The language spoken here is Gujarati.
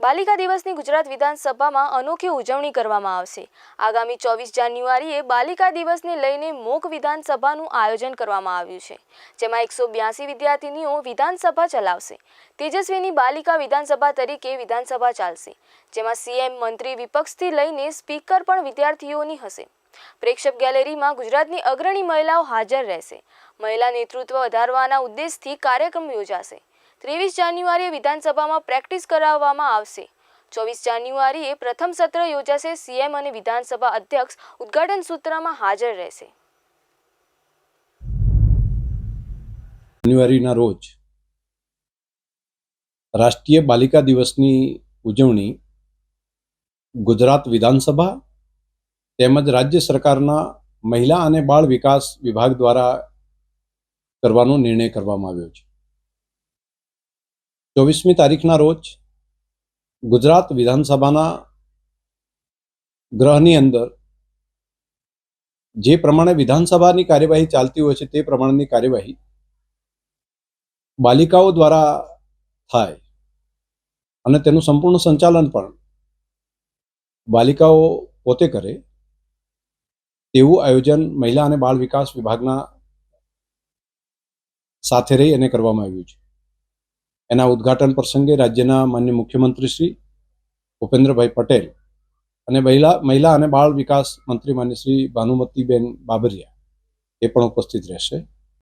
બાલિકા દિવસની ગુજરાત વિધાનસભામાં અનોખી ઉજવણી કરવામાં આવશે. આગામી ચોવીસ જાન્યુઆરીએ બાલિકા દિવસને લઈને મોક વિધાનસભાનું આયોજન કરવામાં આવ્યું છે, જેમાં એકસો બ્યાસી વિદ્યાર્થીનીઓ વિધાનસભા ચલાવશે. તેજસ્વીની બાલિકા વિધાનસભા તરીકે વિધાનસભા ચાલશે, જેમાં સીએમ મંત્રી વિપક્ષથી લઈને સ્પીકર પણ વિદ્યાર્થીઓની હશે. પ્રેક્ષક ગેલેરીમાં ગુજરાતની અગ્રણી મહિલાઓ હાજર રહેશે. મહિલા નેતૃત્વ વધારવાના ઉદ્દેશથી કાર્યક્રમ યોજાશે. ત્રેવીસ જાન્યુઆરીએ વિધાનસભામાં પ્રેક્ટિસ કરાવવામાં આવશે. ચોવીસ જાન્યુઆરીએ પ્રથમ સત્ર યોજાશે, સીએમ અને વિધાનસભા અધ્યક્ષ ઉદ્ઘાટન સૂત્રમાં હાજર રહેશે. જાન્યુઆરીના રોજ રાષ્ટ્રીય બાલિકા દિવસની ઉજવણી ગુજરાત વિધાનસભા તેમજ રાજ્ય સરકારના મહિલા અને બાળ વિકાસ વિભાગ દ્વારા કરવાનો નિર્ણય કરવામાં આવ્યો છે. ચોવીસમી તારીખના રોજ ગુજરાત વિધાનસભાના ગ્રહની અંદર જે પ્રમાણે વિધાનસભાની કાર્યવાહી ચાલતી હોય છે તે પ્રમાણેની કાર્યવાહી બાલિકાઓ દ્વારા થાય અને તેનું સંપૂર્ણ સંચાલન પણ બાલિકાઓ પોતે કરે તેવું આયોજન મહિલા અને બાળ વિકાસ વિભાગના સાથે રહી અને કરવામાં આવ્યું છે. એના ઉદ્ઘાટન પ્રસંગે રાજ્યના માન્ય મુખ્યમંત્રી શ્રી ભૂપેન્દ્રભાઈ પટેલ અને મહિલા મહિલા અને બાળ વિકાસ મંત્રી માન્ય શ્રી ભાનુમતીબેન બાબરિયા એ પણ ઉપસ્થિત રહેશે.